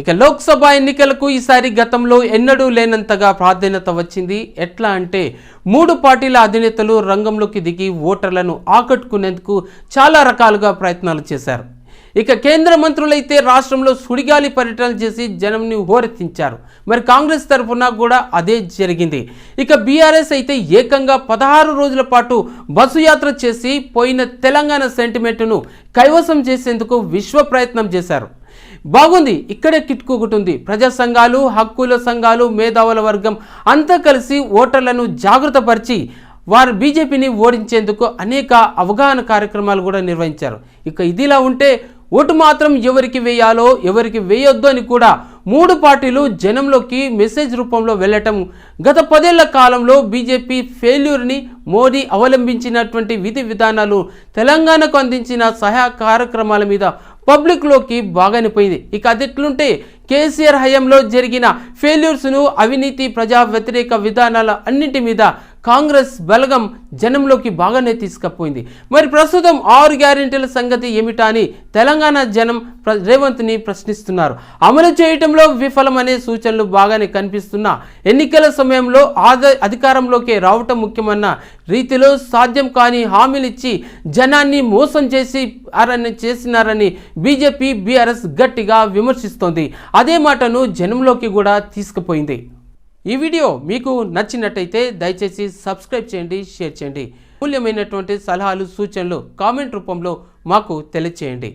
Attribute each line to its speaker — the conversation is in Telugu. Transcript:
Speaker 1: ఇక లోక్సభ ఎన్నికలకు ఈసారి గతంలో ఎన్నడూ లేనంతగా ప్రాధాన్యత వచ్చింది. ఎట్లా అంటే మూడు పార్టీల అధినేతలు రంగంలోకి దిగి ఓటర్లను ఆకట్టుకునేందుకు చాలా రకాలుగా ప్రయత్నాలు చేశారు. ఇక కేంద్ర మంత్రులైతే రాష్ట్రంలో సుడిగాలి పర్యటనలు చేసి జనంని హోరెత్తించారు. మరి కాంగ్రెస్ తరఫున కూడా అదే జరిగింది. ఇక బీఆర్ఎస్ అయితే ఏకంగా పదహారు రోజుల పాటు బస్సు యాత్ర చేసి పోయిన తెలంగాణ సెంటిమెంట్ను కైవసం చేసేందుకు విశ్వ ప్రయత్నం చేశారు. బాగుంది. ఇక్కడే కిట్టుకుంటుంది ప్రజా సంఘాలు హక్కుల సంఘాలు మేధావుల వర్గం అంతా కలిసి ఓటర్లను జాగృతపరిచి వారు బీజేపీని ఓడించేందుకు అనేక అవగాహన కార్యక్రమాలు కూడా నిర్వహించారు. ఇక ఇదిలా ఉంటే ఓటు మాత్రం ఎవరికి వేయాలో ఎవరికి వేయొద్దు అని కూడా మూడు పార్టీలు జనంలోకి మెసేజ్ రూపంలో వెళ్ళటం గత పదేళ్ళ కాలంలో బీజేపీ ఫెయిల్యూర్ని మోడీ అవలంబించినటువంటి విధి విధానాలు తెలంగాణకు అందించిన సహాయ కార్యక్రమాల మీద పబ్లిక్లోకి బాగానే పోయింది ఇక అది ఎట్లుంటే కేసీఆర్ హయాంలో జరిగిన ఫెయిల్యూర్స్ను అవినీతి ప్రజా వ్యతిరేక విధానాల అన్నింటి మీద కాంగ్రెస్ బలగం జనంలోకి బాగానే తీసుకుపోయింది. మరి ప్రస్తుతం ఆరు గ్యారెంటీల సంగతి ఏమిటా అని తెలంగాణ జనం ప్ర- రేవంత్ని ప్రశ్నిస్తున్నారు. అమలు చేయటంలో విఫలమనే సూచనలు బాగానే కనిపిస్తున్నా. ఎన్నికల సమయంలో ఆద అధికారంలోకి రావటం ముఖ్యమన్న రీతిలో సాధ్యం కాని హామీలు ఇచ్చి జనాన్ని మోసం చేసి ఆరని చేసినారని బీజేపీ బీఆర్ఎస్ గట్టిగా విమర్శిస్తోంది. అదే మాటను జనంలోకి కూడా తీసుకుపోయింది. ఈ వీడియో మీకు నచ్చినట్టయితే దయచేసి సబ్స్క్రైబ్ చేయండి షేర్ చేయండి. మూల్యమైనటువంటి సలహాలు సూచనలు కామెంట్ రూపంలో మాకు తెలియచేయండి.